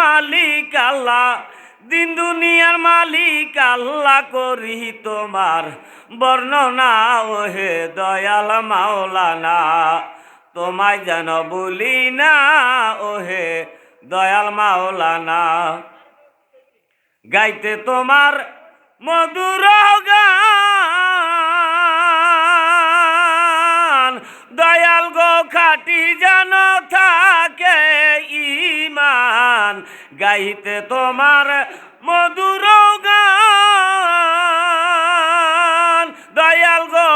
মালিক আল্লাহ। দিন দুনিয়ার মালিক আল্লাহ করি তোমার বর্ণনা। ওহে দয়াল মাওলানা, তোমায় যেন বলি না, ওহে দয়াল মাওলানা। গাইতে তোমার মধুর গান, দয়াল গো খাটি যেন গাইতে তোমার মধুর গান। দয়াল গো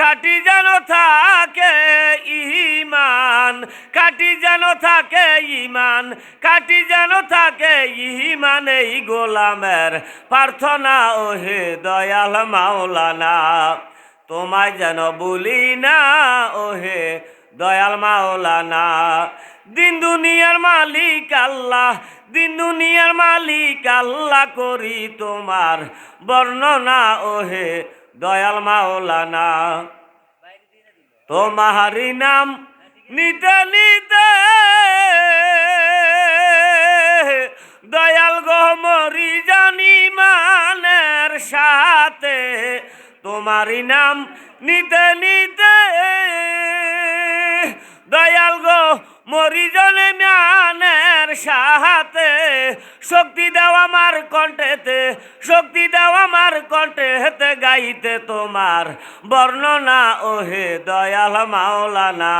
কাটি যেন থাকে ইমান কাটি যেন থাকে ইমান কাটি যেন থাকে ইমান এই গোলামের প্রার্থনা। ও হে দয়াল মাওলানা, তোমায় যেন বলি না, ওহে দয়াল মাওলানা। দিন দুনিয়ার মালিক আল্লাহ দিন দুনিয়ার মালিক আল্লাহ করি তোমার বর্ণনা, ওহে দয়াল মাওলানা। তোমারি নাম নিতে নিতে দয়াল গহমরি জানি মানের সাথে তোমারি নাম নিতে নিতে দয়াল গো মরি ম্যানের সাহাতে শক্তি দেওয়া আমার কণ্ঠেতে, শক্তি দেওয়া আমার কণ্ঠেতে গাইতে তোমার বর্ণনা, ওহে দয়াল মাওলানা।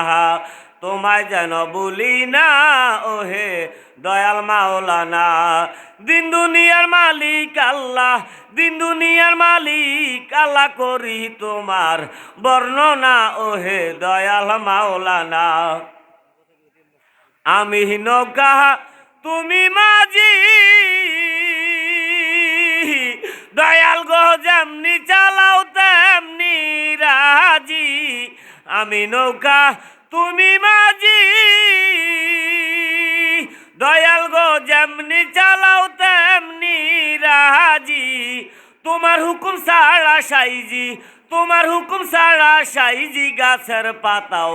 তোমায় যেন বলি না, ওহে দয়াল মাওলানা। দিন দুনিয়ার মালিক আল্লাহ, দিন দুনিয়ার মালিক আল্লাহ করি তোমার বর্ণনা, ওহে দয়াল মাওলানা। আমি নৌকা তুমি মাঝি, দয়াল গো যেমনি চালাও তেমনি রাজি। আমি নৌকা, তুমি মাঝি, দয়াল গো যেমনি চালাও তেমনি রাজি। তোমার হুকুম সারা সাইজি, তোমার হুকুম সারা সাইজি, গাছের পাতাও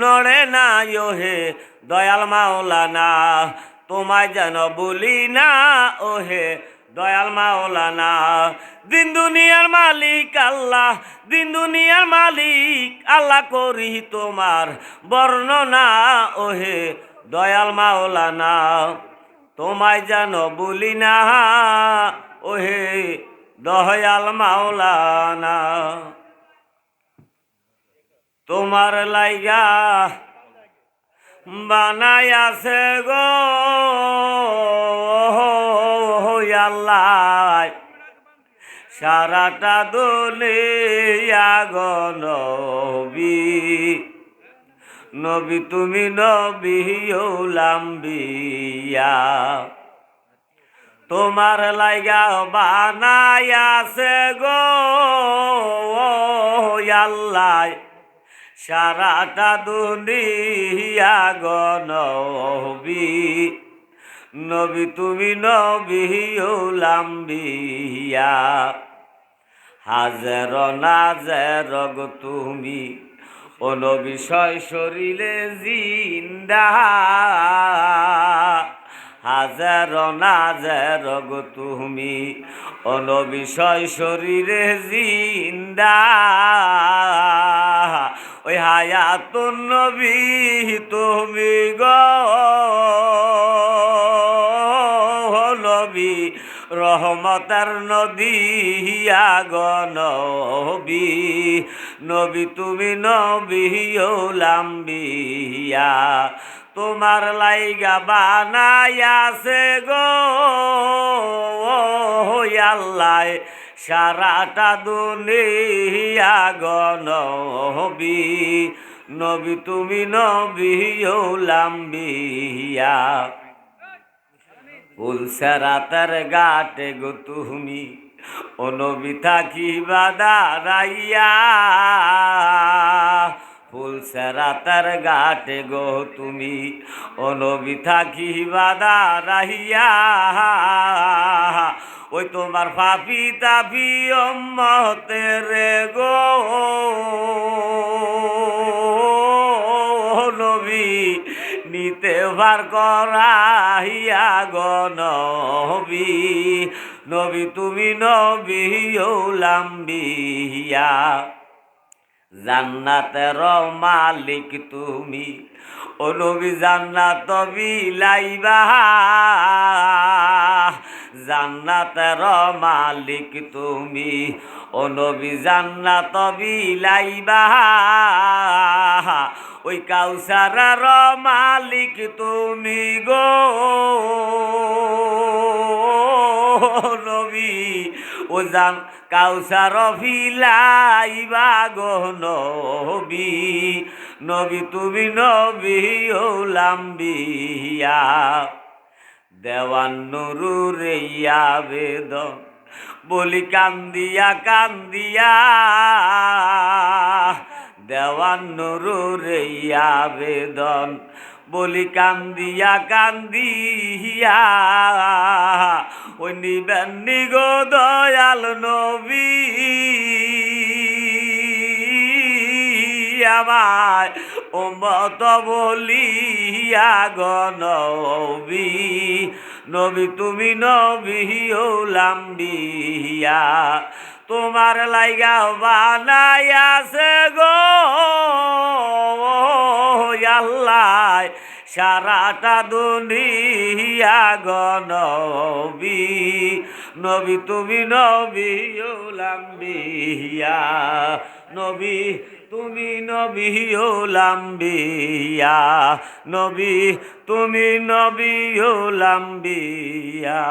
নড়ে না ওহে দয়াল মাওলানা তোমায় যেন বলি না, ওহে দয়াল মাওলানা। দিন দুনিয়ার মালিক আল্লাহ, দিন দুনিয়ার মালিক আল্লাহ করি তোমার বর্ণনা, ওহে দয়াল মাওলানা। তোমায় যেন বলি না, ওহে দয়াল মাওলানা। তোমার লাইগা বানাই আছে গো আল্লাহ। সারাটা দুনিয়া গো নবী। নবী তুমি নবী লাম্বিয়া তোমার লাইগা বানাইয়াছে গো আল্লাহ। সারাটা দুনিয়া গো নবী তুমি নবী লাম্বিয়া। হাজার নাজের গো তুমি, ও অনবিষয় শরীরে জিন্দা। হাজার নাজের গো তুমি, ও অনবিষয় শরীরে জিন্দা। ওই হায়াত নবী তুমি গো। রহমতার নদী নবী। নবী তুমি নবী লাম্বিয়া তোমার লাইগা বানাইয়াছে গো। আল্লাহ, সারাটা দুনিয়া গো নবী। নবী তুমি নবী লাম্বিয়া উলসারাতার গাটে গো তুমি, অনবি থাকি বাদারাইয়া ফুলসেরাতার গাটে গো তুমি, অনবি থাকি বাদারাইয়া ওই তোমার পাপি তাপি অম্মতের গো নবী নিত পানিতে ভার করাইয়া গো নবী। নবী, তুমি নবী লাম্বিয়া জান্নাতের মালিক তুমি। ও নবী, জান্নাত বিলাইবা। জান্নাতের মালিক তুমি। ও নবী, জান্নাত বিলাইবা। ওই কাউসারার মালিক তুমি গো। নবী, ও জান কাউসার ফিলাইবা গো নবী। নবী, তুমি নবী ও লাম্বিয়া। দেওয়ান নুরু রেইয়া বেদন বলি কান্দিয়া কান্দিয়া। দেওয়ান নুরু রেইয়া বেদন বলি, কান্দিয়া কান্দিয়া, ওই নিবেন নিগো দয়াল নবী। আমায় ওমত বলিয়া গনবী। নবী, তুমি নবী ও লাম্বিয়া তোমার লাইগা বানাইয়াছে গো। আল্লাহ, সারাটা দুনিয়া গনবী নবী। তুমি নবী ও লাম্বিয়া নবী তুমি নবী ও লাম্বিয়া নবী তুমি নবী ও লাম্বিয়া